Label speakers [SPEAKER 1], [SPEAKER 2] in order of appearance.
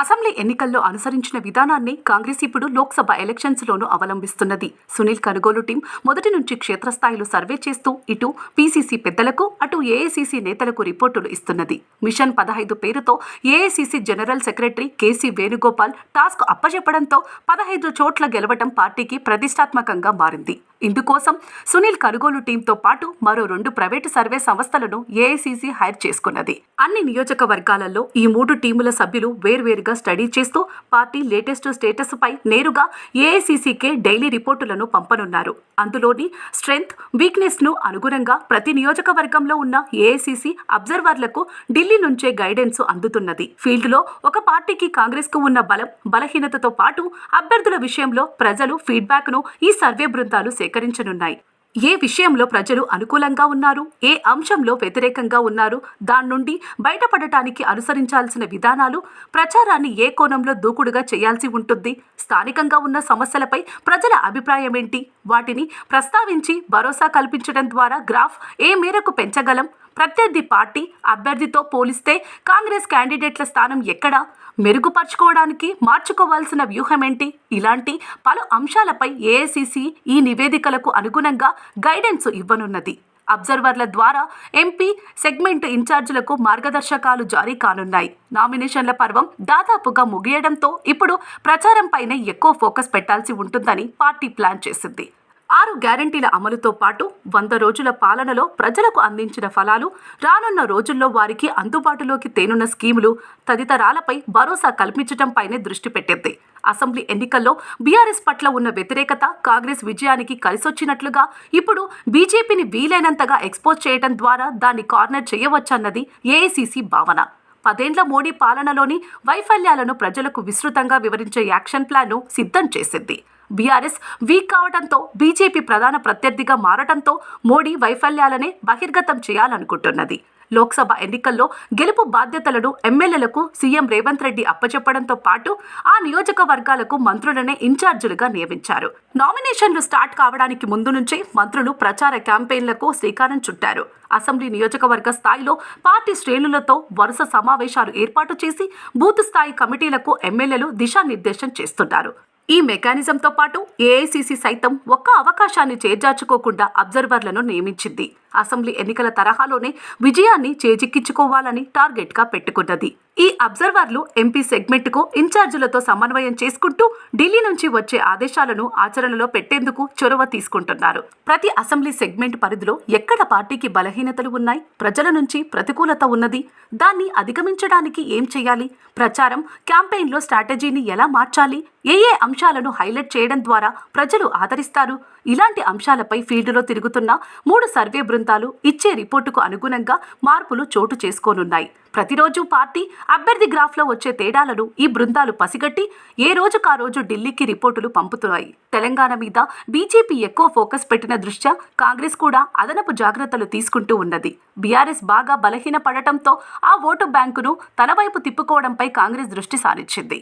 [SPEAKER 1] Assembly ఎన్నికల్లో అనుసరించిన విధానాన్ని కాంగ్రెస్ ఇప్పుడు లోక్సభ ఎలక్షన్స్ లోనూ అవలంబిస్తున్నది. సునీల్ కనుగోలు టీం మొదటి నుంచి క్షేత్రస్థాయిలో సర్వే చేస్తూ ఇటు పీసీసీ పెద్దలకు అటు ఏఐసీసీ నేతలకు రిపోర్టులు ఇస్తున్నది. మిషన్ పదహైదు పేరుతో AICC general secretary K C Venugopal task అప్పచెప్పడంతో పదహైదు చోట్ల గెలవటం పార్టీకి ప్రతిష్టాత్మకంగా మారింది. ఇందుకోసం సునీల్ కనుగోలు టీంతో పాటు మరో రెండు ప్రైవేటు సర్వే సంస్థలను ఏఐసీసీ హైర్ చేసుకున్నది. అన్ని నియోజకవర్గాలలో ఈ మూడు టీముల సభ్యులు వేర్వేరుగా స్టడీ చేస్తూ పార్టీ లేటెస్ట్ స్టేటస్ పై నేరుగా ఏఐసీసీకే డైలీ రిపోర్టులను పంపనున్నారు. అందులోని స్ట్రెంగ్త్ వీక్నెస్ను అనుగుణంగా ప్రతి నియోజకవర్గంలో ఉన్న ఏఐసీసీ అబ్జర్వర్లకు ఢిల్లీ నుంచే గైడెన్స్ అందుతున్నది. ఫీల్డ్లో ఒక పార్టీకి కాంగ్రెస్కు ఉన్న బలం బలహీనతతో పాటు అభ్యర్థుల విషయంలో ప్రజలు ఫీడ్బ్యాక్ను ఈ సర్వే బృందాలు సేకరించనున్నాయి. ఏ విషయంలో ప్రజలు అనుకూలంగా ఉన్నారు? ఏ అంశంలో వ్యతిరేకంగా ఉన్నారు? దాని నుండి బయటపడటానికి అనుసరించాల్సిన విధానాలు ప్రచారాన్ని ఏ కోణంలో దూకుడుగా చేయాల్సి ఉంటుంది? స్థానికంగా ఉన్న సమస్యలపై ప్రజల అభిప్రాయం ఏంటి వాటిని ప్రస్తావించి భరోసా కల్పించడం ద్వారా గ్రాఫ్ ఏ మేరకు పెంచగలం? ప్రత్యర్థి పార్టీ అభ్యర్థితో పోలిస్తే కాంగ్రెస్ క్యాండిడేట్ల స్థానం ఎక్కడ? మెరుగుపరుచుకోవడానికి మార్చుకోవాల్సిన వ్యూహం ఏంటి ఇలాంటి పలు అంశాలపై ఏఐసిసి ఈ నివేదికలకు అనుగుణంగా గైడెన్స్ ఇవ్వనున్నది. అబ్జర్వర్ల ద్వారా ఎంపీ సెగ్మెంట్ ఇన్ఛార్జీలకు మార్గదర్శకాలు జారీ కానున్నాయి. నామినేషన్ల పర్వం దాదాపుగా ముగియడంతో ఇప్పుడు ప్రచారంపైనే ఎక్కువ ఫోకస్ పెట్టాల్సి ఉంటుందని పార్టీ ప్లాన్ చేసింది. ఆరు గ్యారంటీల అమలుతో పాటు వంద రోజుల పాలనలో ప్రజలకు అందించిన ఫలాలు రానున్న రోజుల్లో వారికి అందుబాటులోకి తేనున్న స్కీములు తదితరాలపై భరోసా కల్పించడంపైనే దృష్టి పెట్టింది. అసెంబ్లీ ఎన్నికల్లో బీఆర్ఎస్ పట్ల ఉన్న వ్యతిరేకత కాంగ్రెస్ విజయానికి కలిసొచ్చినట్లుగా ఇప్పుడు బీజేపీని వీలైనంతగా ఎక్స్పోజ్ చేయడం ద్వారా దాన్ని కార్నర్ చేయవచ్చన్నది ఏఐసీసీ భావన. పదేండ్ల మోడీ పాలనలోని వైఫల్యాలను ప్రజలకు విస్తృతంగా వివరించే యాక్షన్ ప్లాన్ను సిద్ధం చేసింది. బీఆర్ఎస్ వీక్ కావడంతో బీజేపీ ప్రధాన ప్రత్యర్థిగా మారటంతో మోడీ వైఫల్యాలనే బహిర్గతం చేయాలనుకుంటున్నది. లోక్సభ ఎన్నికల్లో గెలుపు బాధ్యతలను ఎమ్మెల్యేలకు సీఎం రేవంత్ రెడ్డి అప్పచెప్పడంతో పాటు ఆ నియోజకవర్గాలకు మంత్రులనే ఇన్ఛార్జీలుగా నియమించారు. నామినేషన్లు స్టార్ట్ కావడానికి ముందు నుంచే మంత్రులు ప్రచార క్యాంపెయిన్లకు శ్రీకారం చుట్టారు. అసెంబ్లీ నియోజకవర్గ స్థాయిలో పార్టీ శ్రేణులతో వరుస సమావేశాలు ఏర్పాటు చేసి బూత్ స్థాయి కమిటీలకు ఎమ్మెల్యేలు దిశానిర్దేశం చేస్తున్నారు. ఈ మెకానిజంతో పాటు ఏఐసీసీ సైతం ఒక్క అవకాశాన్ని చేజార్చుకోకుండా అబ్జర్వర్లను నియమించింది. అసెంబ్లీ ఎన్నికల తరహాలోనే విజయాన్ని చేజిక్కించుకోవాలని టార్గెట్గా పెట్టుకున్నది. ఈ అబ్జర్వర్లు ఎంపీ సెగ్మెంట్కు ఇన్ఛార్జీలతో సమన్వయం చేసుకుంటూ ఢిల్లీ నుంచి వచ్చే ఆదేశాలను ఆచరణలో పెట్టేందుకు చొరవ తీసుకుంటున్నారు. ప్రతి అసెంబ్లీ సెగ్మెంట్ పరిధిలో ఎక్కడ పార్టీకి బలహీనతలు ఉన్నాయి ప్రజల నుంచి ప్రతికూలత ఉన్నది దాన్ని అధిగమించడానికి ఏం చేయాలి ప్రచారం క్యాంపెయిన్లో స్ట్రాటజీని ఎలా మార్చాలి ఏ ఏ అంశాలను హైలైట్ చేయడం ద్వారా ప్రజలు ఆదరిస్తారు ఇలాంటి అంశాలపై ఫీల్డ్లో తిరుగుతున్న మూడు సర్వే బృందాలు ఇచ్చే రిపోర్టుకు అనుగుణంగా మార్పులు చోటు చేసుకోనున్నాయి. ప్రతిరోజు పార్టీ అభ్యర్థి గ్రాఫ్లో వచ్చే తేడాలను ఈ బృందాలు పసిగట్టి ఏ రోజుకా రోజు ఢిల్లీకి రిపోర్టులు పంపుతున్నాయి. తెలంగాణ మీద బీజేపీ ఎక్కువ ఫోకస్ పెట్టిన దృష్ట్యా కాంగ్రెస్ కూడా అదనపు జాగ్రత్తలు తీసుకుంటూ ఉన్నది. బీఆర్ఎస్ బాగా బలహీన పడటంతో ఆ ఓటు బ్యాంకును తన వైపు తిప్పుకోవడంపై కాంగ్రెస్ దృష్టి సారించింది.